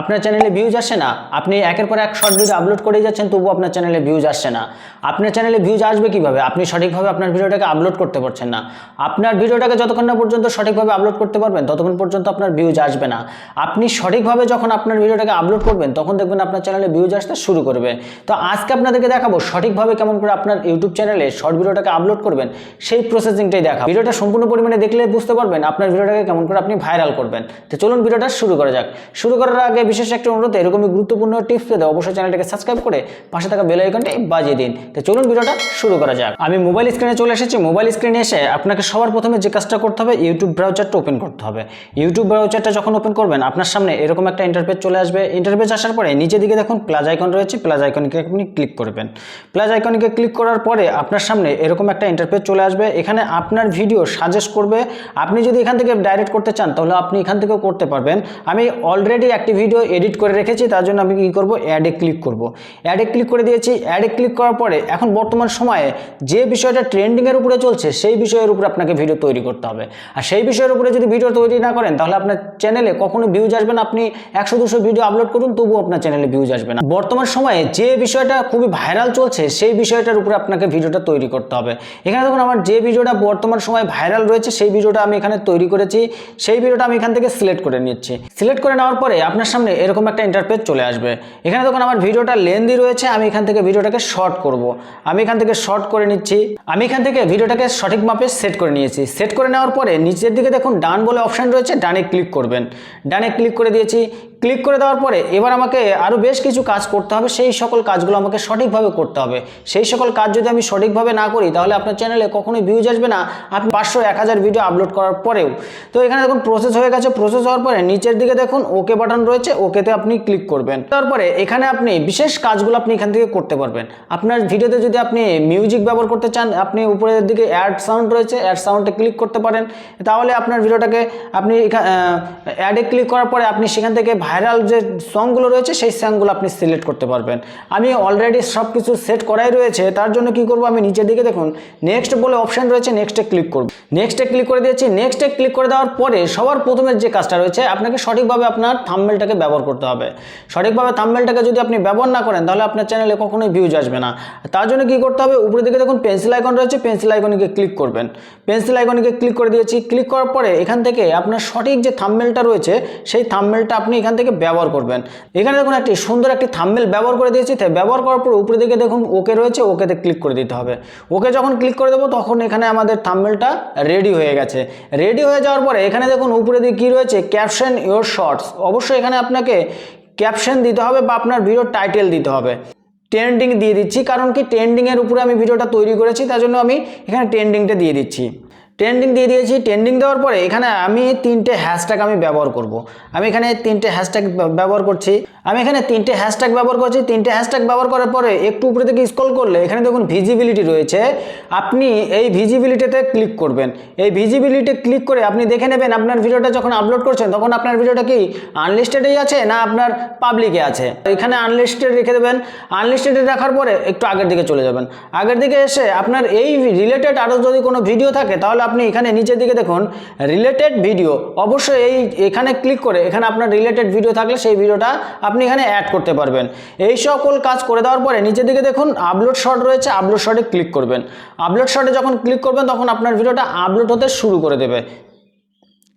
আপনার চ্যানেলে ভিউজ আসছে না, আপনি একের পর এক শর্ট ভিডিও আপলোড করেই যাচ্ছেন, তবুও আপনার চ্যানেলে ভিউজ আসছে না। আপনার চ্যানেলে ভিউজ আসবে কীভাবে? আপনি সঠিকভাবে আপনার ভিডিওটাকে আপলোড করতে পারছেন না। আপনার ভিডিওটাকে যতক্ষণ না পর্যন্ত সঠিকভাবে আপলোড করতে পারবেন, ততক্ষণ পর্যন্ত আপনার ভিউজ আসবে না। আপনি সঠিকভাবে যখন আপনার ভিডিওটাকে আপলোড করবেন, তখন দেখবেন আপনার চ্যানেলে ভিউজ আসতে শুরু করবে। তো আজকে আপনাদেরকে দেখাবো সঠিকভাবে কেমন করে আপনার ইউটিউব চ্যানেলে শর্ট ভিডিওটাকে আপলোড করবেন, সেই প্রসেসিংটাই দেখা ভিডিওটা সম্পূর্ণ পরিমাণে দেখলে বুঝতে পারবেন আপনার ভিডিওটাকে কেমন করে আপনি ভাইরাল করবেন। তো চলুন ভিডিওটা শুরু করা যাক। শুরু করার আগে বিশেষ একটা অনুরোধ, এরকমই গুরুত্বপূর্ণ টিপস পেতে অবশ্যই চ্যানেলটাকে সাবস্ক্রাইব করে পাশে থাকা বেল আইকনটি বাজিয়ে দিন। তো চলুন ভিডিওটা শুরু করা যাক। আমি মোবাইল স্ক্রিনে চলে এসেছি। মোবাইল স্ক্রিনে এসে আপনাকে সবার প্রথমে যে কাজটা করতে হবে ইউটিউব ব্রাউজারটা ওপেন করতে হবে। ইউটিউব ব্রাউজারটা যখন ওপেন করবেন, আপনার সামনে এরকম একটা ইন্টারপেজ চলে আসবে। ইন্টারপেজ আসার পরে নিচের দিকে দেখুন প্লাস আইকন রয়েছে। প্লাস আইকনকে আপনি ক্লিক করবেন। প্লাস আইকনকে ক্লিক করার পরে আপনার সামনে এরকম একটা ইন্টারপেজ চলে আসবে। এখানে আপনার ভিডিও সাজেস্ট করবে। আপনি যদি এখান থেকে ডাইরেক্ট করতে চান, তাহলে আপনি এখান থেকেও করতে পারবেন। আমি অলরেডি একটি এডিট করে রেখেছি, তার জন্য আমি কী করব? অ্যাডে ক্লিক করব। অ্যাডে ক্লিক করে দিয়েছি অ্যাডে ক্লিক করার পরে এখন বর্তমান সময়ে যে বিষয়টা ট্রেন্ডিংয়ের উপরে চলছে, সেই বিষয়ের উপরে আপনাকে ভিডিও তৈরি করতে হবে। আর সেই বিষয়ের উপরে যদি ভিডিও তৈরি না করেন, তাহলে আপনার চ্যানেলে কখনো ভিউজ আসবে না। আপনি একশো, দুশো ভিডিও আপলোড করুন, তবুও আপনার চ্যানেলে ভিউজ আসবে না। বর্তমান সময়ে যে বিষয়টা খুবই ভাইরাল চলছে, সেই বিষয়টার উপরে আপনাকে ভিডিওটা তৈরি করতে হবে। এখানে দেখুন, আমার যে ভিডিওটা বর্তমান সময়ে ভাইরাল রয়েছে, সেই ভিডিওটা আমি এখানে তৈরি করেছি। সেই ভিডিওটা আমি এখান থেকে সিলেক্ট করে নিচ্ছি। সিলেক্ট করে নেওয়ার পরে আপনার সামনে এরকম একটা ইন্টারপেজ চলে আসবে। এখানে তখন আমার ভিডিওটা লেন্দি রয়েছে, আমি এখান থেকে ভিডিওটাকে শর্ট করব। আমি এখান থেকে শর্ট করে নিচ্ছি। আমি এখান থেকে ভিডিওটাকে সঠিক মাপে সেট করে নিয়েছি। সেট করে নেওয়ার পরে নিচের দিকে দেখুন ডান বলে অপশান রয়েছে, ডানে ক্লিক করবেন। ডানে ক্লিক করে দিয়েছি। ক্লিক করে দেওয়ার পরে এবার আমাকে আরও বেশ কিছু কাজ করতে হবে। সেই সকল কাজগুলো আমাকে সঠিকভাবে করতে হবে। সেই সকল কাজ যদি আমি সঠিকভাবে না করি, তাহলে আপনার চ্যানেলে কখনোই ভিউজ আসবে না। আপনি পাঁচশো এক হাজার ভিডিও আপলোড করার পরেও। তো এখানে দেখুন প্রসেস হয়ে গেছে। প্রসেস হওয়ার পরে নিচের দিকে দেখুন ওকে বাটন রয়েছে। ওকেতে আপনি ক্লিক করবেন। তারপরে এখানে আপনি বিশেষ কাজগুলো আপনি এখান থেকে করতে পারবেন। আপনার ভিডিওতে যদি আপনি মিউজিক ব্যবহার করতে চান, আপনি উপরের দিকে অ্যাড সাউন্ড রয়েছে অ্যাড সাউন্ডে ক্লিক করতে পারেন। তাহলে আপনার ভিডিওটাকে আপনি অ্যাডে ক্লিক করার পরে আপনি সেখান থেকে ভাইরাল যে সংগুলো রয়েছে, সেই সংগুলো আপনি সিলেক্ট করতে পারবেন। আমি অলরেডি সব কিছু সেট করাই রয়েছে, তার জন্য কি করব আমি নিচের দিকে দেখুন নেক্সট বলে অপশান রয়েছে নেক্সটে ক্লিক করব। নেক্সটে ক্লিক করে দিয়েছি নেক্সটে ক্লিক করে দেওয়ার পরে সবার প্রথমের যে কাজটা রয়েছে, আপনাকে সঠিকভাবে আপনার থাম্বেলটাকে ব্যবহার করতে হবে। সঠিকভাবে থাম্বেলটাকে যদি আপনি ব্যবহার না করেন, তাহলে আপনার চ্যানেলে কখনোই ভিউজ আসবে না। তার জন্য কি করতে হবে, উপরের দিকে দেখুন পেন্সিল আইকন রয়েছে পেন্সিল আইকনকে ক্লিক করবেন। পেন্সিল আইকনকে ক্লিক করে দিয়েছি ক্লিক করার পরে এখান থেকে আপনার সঠিক যে থাম্বেলটা রয়েছে, সেই থাম্বেলটা আপনি এখান থেকে ব্যবহার করবেন। এখানে দেখুন একটি সুন্দর একটি থাম্বেল ব্যবহার করে দিয়েছি। তাই ব্যবহার করার পর উপরে দিকে দেখুন ওকে রয়েছে। ওকেতে ক্লিক করে দিতে হবে। ওকে যখন ক্লিক করে দেবো, তখন এখানে আমাদের থাম্বেলটা রেডি হয়ে গেছে। রেডি হয়ে যাওয়ার পরে এখানে দেখুন উপরে দিকে কী রয়েছে? ক্যাপশন ইওর শর্টস অবশ্যই এখানে আপনাকে ক্যাপশন দিতে হবে বা আপনার ভিডিওর টাইটেল দিতে হবে। ট্রেন্ডিং দিয়ে দিচ্ছি। কারণ কি? ট্রেন্ডিংয়ের উপরে আমি ভিডিওটা তৈরি করেছি। তার জন্য আমি এখানে ট্রেন্ডিংটা দিয়ে দিচ্ছি। ট্রেন্ডিং দিয়ে দিয়েছি। ট্রেন্ডিং দেওয়ার পরে এখানে আমি তিনটে হ্যাশট্যাগ আমি ব্যবহার করব। আমি এখানে তিনটে হ্যাশট্যাগ ব্যবহার করছি। আমি এখানে তিনটে হ্যাশট্যাগ ব্যবহার করছি। তিনটে হ্যাশট্যাগ ব্যবহার করার পরে একটু উপরে থেকে স্ক্রল করলে এখানে দেখুন ভিজিবিলিটি রয়েছে। আপনি এই ভিজিবিলিটিতে ক্লিক করবেন। এই ভিজিবিলিটি ক্লিক করে আপনি দেখে নেবেন আপনার ভিডিওটা যখন আপলোড করছেন, তখন আপনার ভিডিওটা কি আনলিস্টেডেই আছে না আপনার পাবলিকে আছে? এখানে আনলিস্টেড রেখে দেবেন। আনলিস্টেডে রাখার পরে একটু আগের দিকে চলে যাবেন। আগের দিকে এসে আপনার এই রিলেটেড আরও যদি কোনো ভিডিও থাকে, তাহলে আপনি এখানে নিচের দিকে দেখুন রিলেটেড ভিডিও অবশ্যই এই, এখানে ক্লিক করে, এখানে আপনার রিলেটেড ভিডিও থাকলে সেই ভিডিওটা আপনি এখানে অ্যাড করতে পারবেন। এই সকল কাজ করে দেওয়ার পরে নিচের দিকে দেখুন আপলোড শট রয়েছে আপলোড শটে ক্লিক করবেন। আপলোড শটে যখন ক্লিক করবেন, তখন আপনার ভিডিওটা আপলোড হতে শুরু করে দেবে।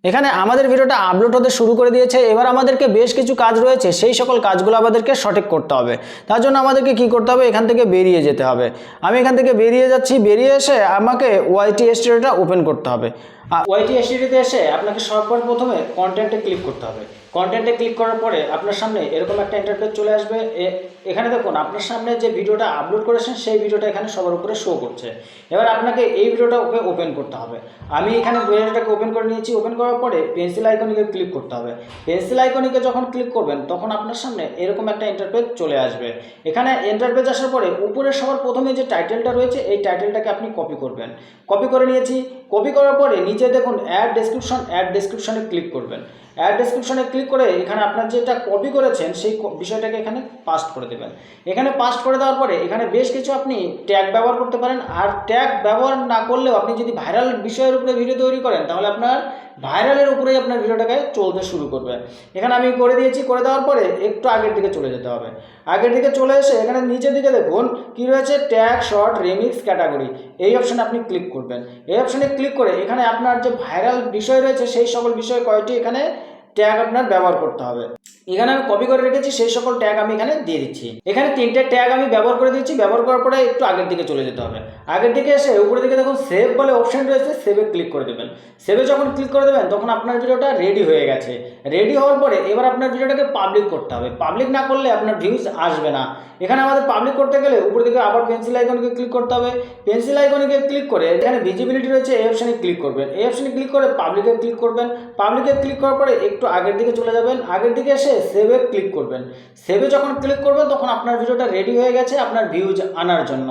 এখানে আমাদের ভিডিওটা আপলোড হতে শুরু করে দিয়েছে। এবার আমাদেরকে বেশ কিছু কাজ রয়েছে, সেই সকল কাজগুলো আমাদেরকে সঠিক করতে হবে। তার জন্য আমাদেরকে কি করতে হবে? এখান থেকে বেরিয়ে যেতে হবে। আমি এখান থেকে বেরিয়ে যাচ্ছি। বেরিয়ে এসে আমাকে ওয়াইটি স্টুডিওটা ওপেন করতে হবে। ওয়াইটি স্টুডিওতে এসে আপনাকে সবার প্রথমে কন্টেন্টে ক্লিক করতে হবে। কন্টেন্টে ক্লিক করার পরে আপনার সামনে এরকম একটা ইন্টারফেস চলে আসবে। এখানে দেখুন, আপনার সামনে যে ভিডিওটা আপলোড করেছেন, সেই ভিডিওটা এখানে সবার উপরে শো করছে। এবার আপনাকে এই ভিডিওটা ওকে ওপেন করতে হবে। আমি এখানে ভিডিওটাকে ওপেন করে নিয়েছি। ওপেন করার পরে পেন্সিল আইকনিকে ক্লিক করতে হবে। পেন্সিল আইকনিকে যখন ক্লিক করবেন, তখন আপনার সামনে এরকম একটা ইন্টারপেজ চলে আসবে। এখানে ইন্টারপেজ আসার পরে উপরে সবার প্রথমে যে টাইটেলটা রয়েছে, এই টাইটেলটাকে আপনি কপি করবেন। কপি করে নিয়েছি। কপি করার পরে নিচে দেখুন অ্যাড ডেসক্রিপশন অ্যাড ডেসক্রিপশনে ক্লিক করবেন। অ্যাড ডেসক্রিপশনে ক্লিক করে এখানে আপনার যেটা কপি করেছেন, সেই বিষয়টাকে এখানে পাস্ট করে দেবেন। এখানে পাস্ট করে দেওয়ার পরে এখানে বেশ কিছু আপনি ট্যাগ ব্যবহার করতে পারেন। আর ট্যাগ ব্যবহার না করলেও আপনি যদি ভাইরাল বিষয়ের উপরে ভিডিও তৈরি করেন, তাহলে আপনার ভাইরালের উপরেই আপনার ভিডিওটাকে চলতে শুরু করবে। এখানে আমি করে দিয়েছি, করে দেওয়ার পরে একটু আগের দিকে চলে যেতে হবে। আগের দিকে চলে এসে এখানে নিচের দিকে দেখুন, কি রয়েছে? ট্যাগ শর্ট রিমিক্স ক্যাটাগরি এই অপশানে আপনি ক্লিক করবেন। এই অপশানে ক্লিক করে এখানে আপনার যে ভাইরাল বিষয় রয়েছে, সেই সকল বিষয় কয়টি এখানে ট্যাগ আপনার ব্যবহার করতে হবে। এখানে আমি কপি করে রেখেছি, সেই সকল ট্যাগ আমি এখানে দিয়ে দিচ্ছি। এখানে তিনটে ট্যাগ আমি ব্যবহার করে দিচ্ছি ব্যবহার করার পরে একটু আগের দিকে চলে যেতে হবে। আগের দিকে এসে উপরের দিকে দেখুন সেভ বলে অপশন রয়েছে সেভে ক্লিক করে দেবেন। সেভে যখন ক্লিক করে দেবেন, তখন আপনার ভিডিওটা রেডি হয়ে গেছে। রেডি হওয়ার পরে এবার আপনার ভিডিওটাকে পাবলিক করতে হবে। পাবলিক না করলে আপনার ভিউজ আসবে না। এখানে আমাদের পাবলিক করতে গেলে উপর দিকে আবার পেন্সিল আইকনকে ক্লিক করতে হবে। পেন্সিল আইকনকে ক্লিক করে এখানে ভিজিবিলিটি রয়েছে, এই অপশানে ক্লিক করবেন। এই অপশানে ক্লিক করে পাবলিকে ক্লিক করবেন। পাবলিকে ক্লিক করার পরে একটু আগের দিকে চলে যাবেন। আগের দিকে এসে সেভে ক্লিক করবেন। সেভে যখন ক্লিক করবেন, তখন আপনার ভিডিওটা রেডি হয়ে গেছে আপনার ভিউজ আনার জন্য।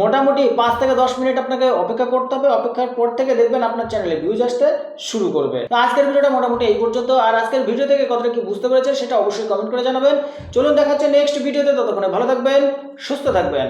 মোটামুটি পাঁচ থেকে দশ মিনিট আপনাকে অপেক্ষা করতে হবে। অপেক্ষার পর থেকে দেখবেন আপনার চ্যানেলে ভিউজ আসতে শুরু করবে। তো আজকের ভিডিওটা মোটামুটি এই পর্যন্ত। আর আজকের ভিডিও থেকে কতটা কি বুঝতে পেরেছেন, সেটা অবশ্যই কমেন্ট করে জানাবেন। চলুন দেখা হচ্ছে নেক্সট ভিডিওতে ততক্ষণে ভালো থাকবেন, সুস্থ থাকবেন।